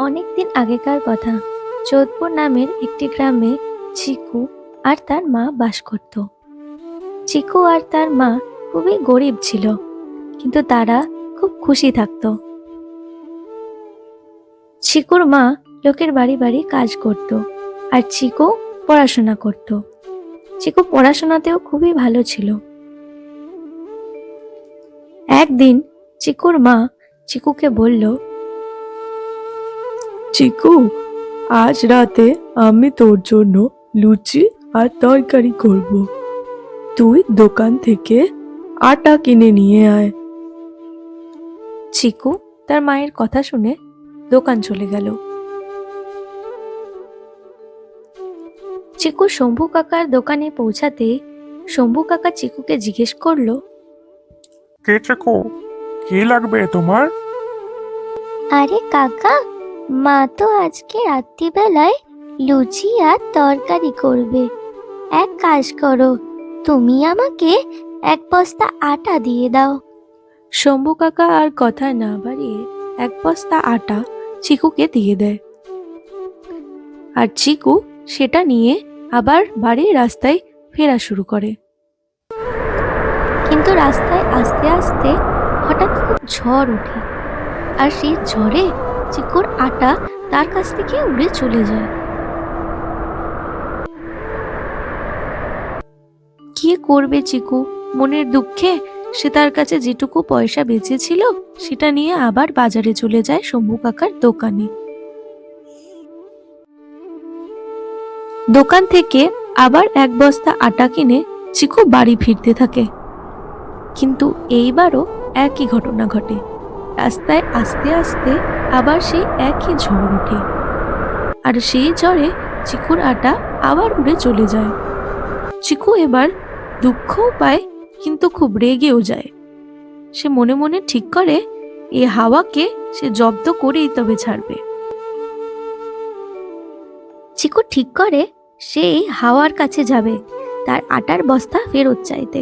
অনেকদিন আগেকার কথা। যোধপুর নামের একটি গ্রামে চিকু আর তার মা বাস করত। চিকু আর তার মা খুবই গরিব ছিল, কিন্তু তারা খুব খুশি থাকতো। চিকুর মা লোকের বাড়ি বাড়ি কাজ করত আর চিকু পড়াশোনা করত। চিকু পড়াশোনাতেও খুবই ভালো ছিল। একদিন চিকুর মা চিকুকে বলল চিকু আজ রাতে আমি তোর জন্য লুচি আর তরকারি করব। তুই দোকান থেকে আটা কিনে নিয়ে আয়। চিকু তার মায়ের কথা শুনে দোকান চলে গেল। চিকু শম্ভু কাকার দোকানে পৌঁছাতে শম্ভু কাকা চিকুকে জিজ্ঞেস করল কে চেকো? কি লাগবে তোমার? আরে কাকা মা তো আজকে রাত্রিবেলায় লুচি আর তরকারি করবে। এক কাজ করো তুমি আমাকে এক বস্তা আটা দিয়ে দাও। শম্ভু কাকা আর কথা না বাড়িয়ে এক বস্তা আটা চিকুকে দিয়ে দেয়। আর চিকু সেটা নিয়ে আবার বাড়ির রাস্তায় ফেরা শুরু করে। কিন্তু রাস্তায় আস্তে আস্তে হঠাৎ খুব ঝড় ওঠে। আর সেই ঝড়ে চিকুর আটা তার কাছ থেকে উড়ে চলে যায়। কি করবে চিকু? মনের দুঃখে সে তার কাছে যেটুকু পয়সা বেঁচেছিল, সেটা নিয়ে আবার বাজারে চলে যায় শম্ভু কাকার দোকানে। দোকান থেকে আবার এক বস্তা আটা কিনে চিকু বাড়ি ফিরতে থাকে। কিন্তু এইবারও একই ঘটনা ঘটে। রাস্তায় আস্তে আস্তে আবার সেই একই ঝড় ওঠে। আর সেই ঝড়ে চিকুর আটা আবার উড়ে চলে যায়। চিকু এবার দুঃখও পায়, কিন্তু খুব রেগেও যায়। সে মনে মনে ঠিক করে, এ হাওয়াকে সে জব্দ করেই তবে ছাড়বে। চিকু ঠিক করে, সে এই হাওয়ার কাছে যাবে, তার আটার বস্তা ফেরত চাইতে।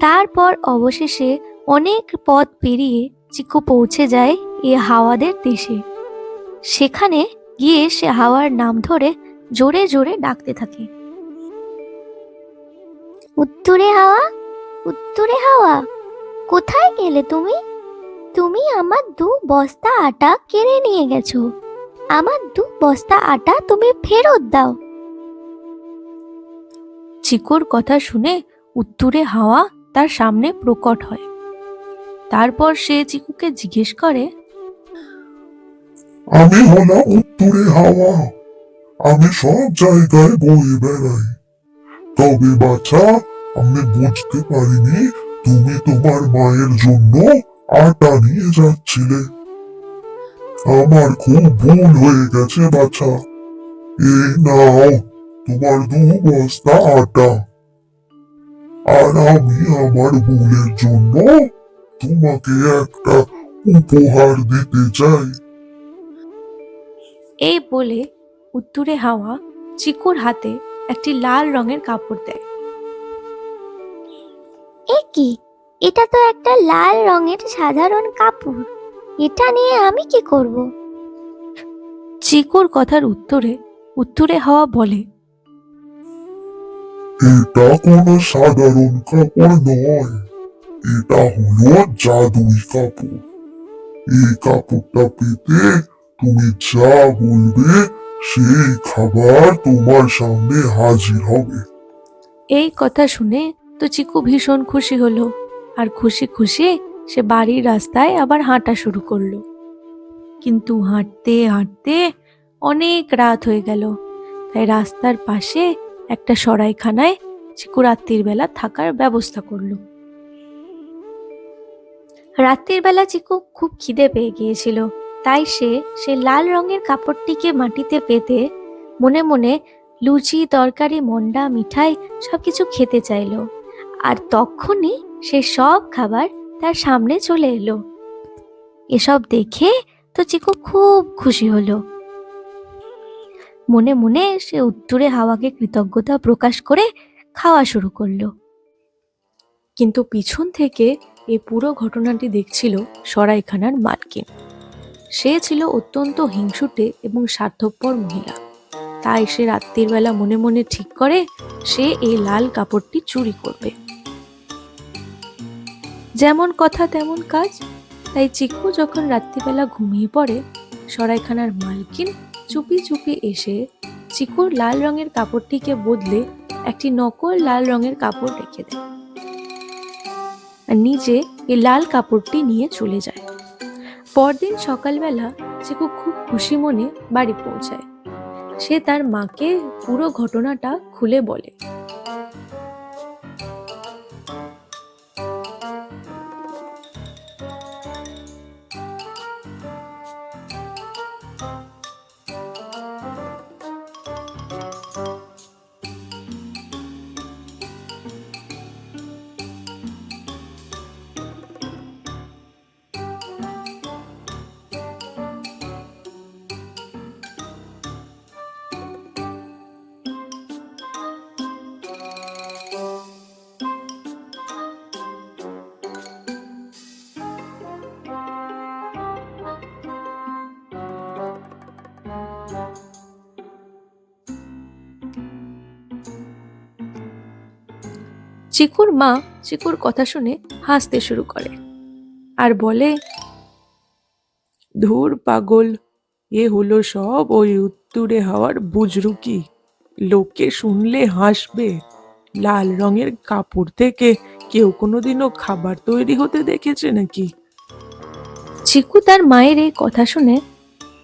তারপর অবশেষে অনেক পথ পেরিয়ে চিকু পৌঁছে যায় এ হাওয়াদের দেশে। সেখানে গিয়ে সে হাওয়ার নাম ধরে জোরে জোরে ডাকতে থাকে। উত্তরে হাওয়া উত্তরে হাওয়া, কোথায় গেলে তুমি? তুমি আমার দু বস্তা আটা কেড়ে নিয়ে গেছো। আমার দু বস্তা আটা তুমি ফেরত দাও। চিকুর কথা শুনে উত্তরে হাওয়া তার সামনে প্রকট হয়। তারপর সে চিকুকে জিজ্ঞেস করে, আমি হলাম উত্তরে হাওয়া। আমি সব জায়গায় বয়ে বেড়াই। তবে বাছা, আমি বুঝতে পারিনি তুমি তোমার মায়ের জন্য আটা নিয়ে যাচ্ছিলে। আমার খুব ভুল হয়ে গেছে বাছা। এই নাও তোমার দু বস্তা আটা। আর আমি আমার ভুলের জন্য তোমাকে একটা উপহার দিতে চাই। এই বলে উত্তরে হাওয়া চিকুর হাতে একটি লাল রঙের কাপড় দেয়। এ কি? এটা তো একটা লাল রঙের সাধারণ কাপড়। এটা নিয়ে আমি কি করব? চিকুর কথার উত্তরে উত্তরে হাওয়া বলে এটা কোনো সাধারণ কাপড় নয়। এটা হলো জাদুই কাপড়। এই কাপড়টা পেতে তুমি যা বলবে, সেই খাবার তোমার সামনে হাজির হবে। এই কথা শুনে তো চিকু ভীষণ খুশি হলো আর খুশি খুশি সে বাড়ির রাস্তায় আবার হাঁটা শুরু করল। কিন্তু হাঁটতে হাঁটতে অনেক রাত হয়ে গেল। তাই রাস্তার পাশে একটা সরাইখানায় চিকু রাত্রির বেলা থাকার ব্যবস্থা করল। রাত্রির বেলা চিকু খুব খিদে পেয়ে গিয়েছিল। তাই সে সে লাল রঙের কাপড়টিকে মাটিতে পেতে মনে মনে লুচি, তরকারি, মন্ডা, মিঠাই সবকিছু খেতে চাইলো। আর তখনই সে সব খাবার তার সামনে চলে এলো। এসব দেখে তো চিকু খুব খুশি হলো। মনে মনে সে উত্তরে হাওয়াকে কৃতজ্ঞতা প্রকাশ করে খাওয়া শুরু করল। কিন্তু পিছন থেকে এই পুরো ঘটনাটি দেখছিল সরাইখানার মালকিন। সে ছিল অত্যন্ত হিংসুটে এবং স্বার্থপর মহিলা। তাই সে রাত্রির বেলা মনে মনে ঠিক করে সে এই লাল কাপড়টি চুরি করবে। যেমন কথা তেমন কাজ। তাই চিকু যখন রাত্রিবেলা ঘুমিয়ে পড়ে, সরাইখানার মালকিন চুপি চুপি এসে চিকুর লাল রঙের কাপড়টিকে বদলে একটি নকল লাল রঙের কাপড় রেখে দেয়। আর নিজে এই লাল কাপড়টি নিয়ে চলে যায়। পরদিন সকালবেলা চিকু খুব খুশি মনে বাড়ি পৌঁছায়। সে তার মাকে পুরো ঘটনাটা খুলে বলে। চিকুর মা চিকুর কথা শুনে হাসতে শুরু করে আর বলে ধুর পাগল এ হলো সব ওই উত্তুরে হওয়ার বুজরুকি। লোকে শুনলে হাসবে। লাল রঙের কাপড় থেকে কেউ কোনোদিনও খাবার তৈরি হতে দেখেছে নাকি? চিকু তার মায়ের এই কথা শুনে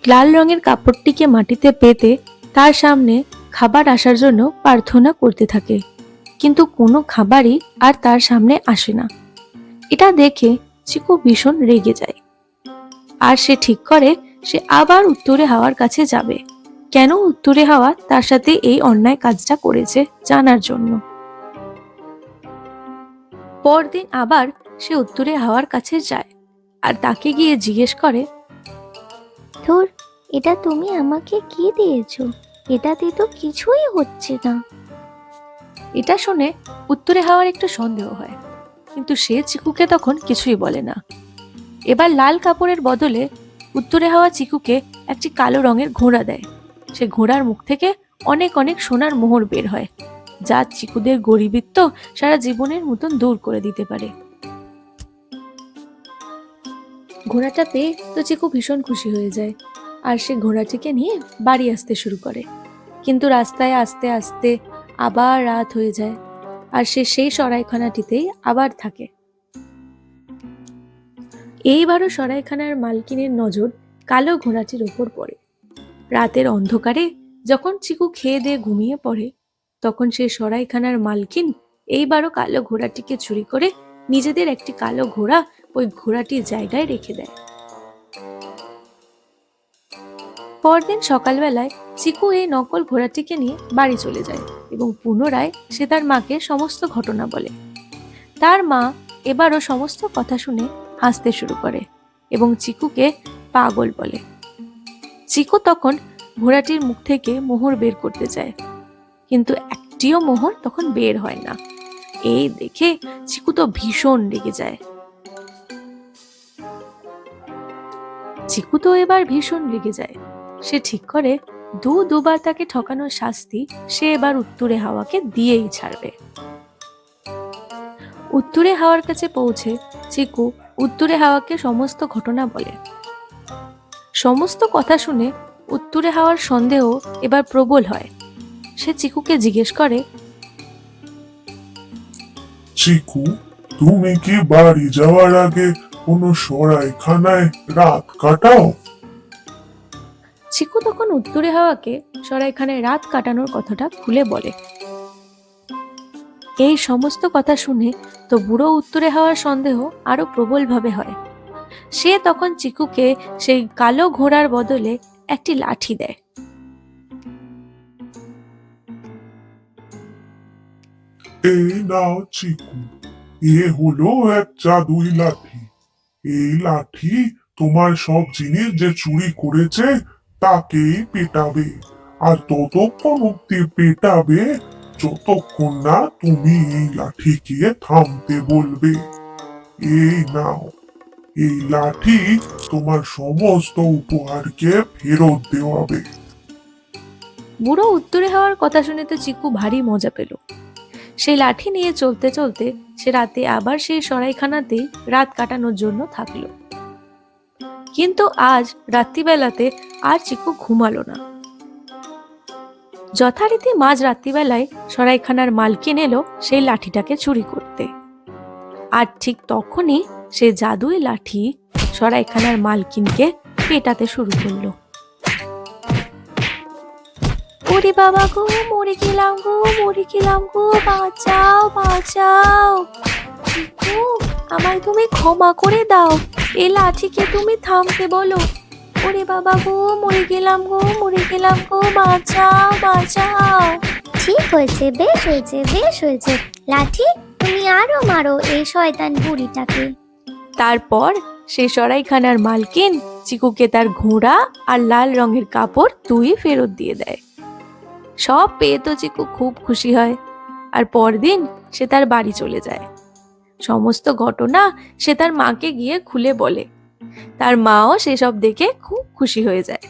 লাল রঙের কাপড়টিকে মাটিতে পেতে তার সামনে খাবার আসার জন্য প্রার্থনা করতে থাকে। কিন্তু কোনো খাবারই আর তার সামনে আসে না। এটা দেখে চিকু ভীষণ রেগে যায়। আর সে ঠিক করে, সে আবার উত্তরে হাওয়ার কাছে যাবে। কেন উত্তরে হাওয়া তার সাথে এই অন্যায় কাজটা করেছে জানার জন্য। পরদিন আবার সে উত্তরে হাওয়ার কাছে যায় আর তাকে গিয়ে জিজ্ঞেস করে, ধুর, এটা তুমি আমাকে কি দিয়েছ? এটাতে তো কিছুই হচ্ছে না। এটা শুনে উত্তরে হাওয়ার একটু সন্দেহ হয়। কিন্তু সে চিকুকে তখন কিছুই বলে না। এবার লাল কাপড়ের বদলে উত্তরে হাওয়া চিকুকে একটি কালো রঙের ঘোড়া দেয়। সে ঘোড়ার মুখ থেকে অনেক অনেক সোনার মোহর বের হয়, যা চিকুদের গরিবিত্ব সারা জীবনের মতন দূর করে দিতে পারে। ঘোড়াটা পেয়ে তো চিকু ভীষণ খুশি হয়ে যায় আর সে ঘোড়াটিকে নিয়ে বাড়ি আসতে শুরু করে। কিন্তু রাস্তায় আস্তে আস্তে আবার রাত হয়ে যায় আর সে সেই সরাইখানাটিতেই আবার থাকে। এইবারও সরাইখানার মালকিনের নজর কালো ঘোড়াটির ওপর পড়ে। রাতের অন্ধকারে যখন চিকু খেয়ে দিয়ে ঘুমিয়ে পড়ে, তখন সে সরাইখানার মালকিন এইবারও কালো ঘোড়াটিকে চুরি করে নিজেদের একটি কালো ঘোড়া ওই ঘোড়াটির জায়গায় রেখে দেয়। পরদিন সকালবেলায় চিকু এই নকল ঘোড়াটিকে নিয়ে বাড়ি চলে যায় এবং পুনরায় সে তার মাকে সমস্ত ঘটনা বলে। তার মা এবারও সমস্ত কথা শুনে হাসতে শুরু করে এবং চিকুকে পাগল বলে। চিকু তখন ঘোড়াটির মুখ থেকে মোহর বের করতে চায়, কিন্তু একটিও মোহর তখন বের হয় না। এই দেখে চিকু তো ভীষণ রেগে যায়। চিকু তো এবার ভীষণ রেগে যায়। সে ঠিক করে, দু দুবার তাকে ঠকানোর শাস্তি সে এবার উত্তরে হাওয়াকে দিয়েই ছাড়বে। উত্তরে হাওয়ার কাছে পৌঁছে চিকু উত্তরে হাওয়াকে সমস্ত ঘটনা বলে। সমস্ত কথা শুনে উত্তরে হাওয়ার সন্দেহ এবার প্রবল হয়। সে চিকুকে জিজ্ঞেস করে, চিকু, তুমি কি বাড়ি যাওয়ার আগে কোনো সরাইখানায় রাত কাটাও? চিকু তখন উত্তরে হাওয়াকে সরাইখানায় রাত কাটানোর কথাটা খুলে বলে। এই সমস্ত কথা শুনে তো বুড়ো উত্তরে হাওয়ার সন্দেহ আরও প্রবলভাবে হয়। সে তখন চিকুকে সেই কালো ঘোড়ার বদলে একটি লাঠি দেয়। এই নাও চিকু, এ হলো এক জাদুই লাঠি। এই লাঠি তোমার সব জিনিস যে চুরি করেছে তাকেই পেটাবে। আর ততক্ষণ অব্দি পেটাবে, যতক্ষণ না তুমি এই লাঠিকে থামতে বলবে। এই নাও, এই লাঠি তোমার সমস্ত উপহারকে ফেরত দেওয়াবে। বুড়ো উত্তরে হওয়ার কথা শুনে তো চিকু ভারী মজা পেল। সেই লাঠি নিয়ে চলতে চলতে সে রাতে আবার সেই সরাইখানাতেই রাত কাটানোর জন্য থাকল। কিন্তু আজ রাত্রিবেলাতে আর চিকু ঘুমালো না। যথারীতি মাঝ রাত্রিবেলায় সরাইখানার মালকিন এলো সেই লাঠিটাকে চুরি করতে। আর ঠিক তখনই সে জাদুই লাঠি সরাইখানার মালকিনকে পেটাতে শুরু করল। ওরে বাবা গো, মরে গেলাম গো, মরে গেলাম গো, বাঁচাও বাঁচাও। আমায় তুমি ক্ষমা করে দাও। এ লাঠিকে তুমি থামতে বলো। ওরে বাবা গো মরে গেলাম গো মরে গেলাম গো বাঁচাও বাঁচাও। ঠিক হয়েছে বেশ হয়েছে বেশ হয়েছে। লাঠি তুমি আরও মারো এই শয়তান বুড়িটাকে। তারপর সে সরাইখানার মালকিন চিকুকে তার ঘোড়া আর লাল রঙের কাপড় তুই ফেরত দিয়ে দেয়। সব পেয়ে তো চিকু খুব খুশি হয়। আর পরদিন সে তার বাড়ি চলে যায়। সমস্ত ঘটনা সে তার মাকে গিয়ে খুলে বলে। তার মাও সেসব দেখে খুব খুশি হয়ে যায়।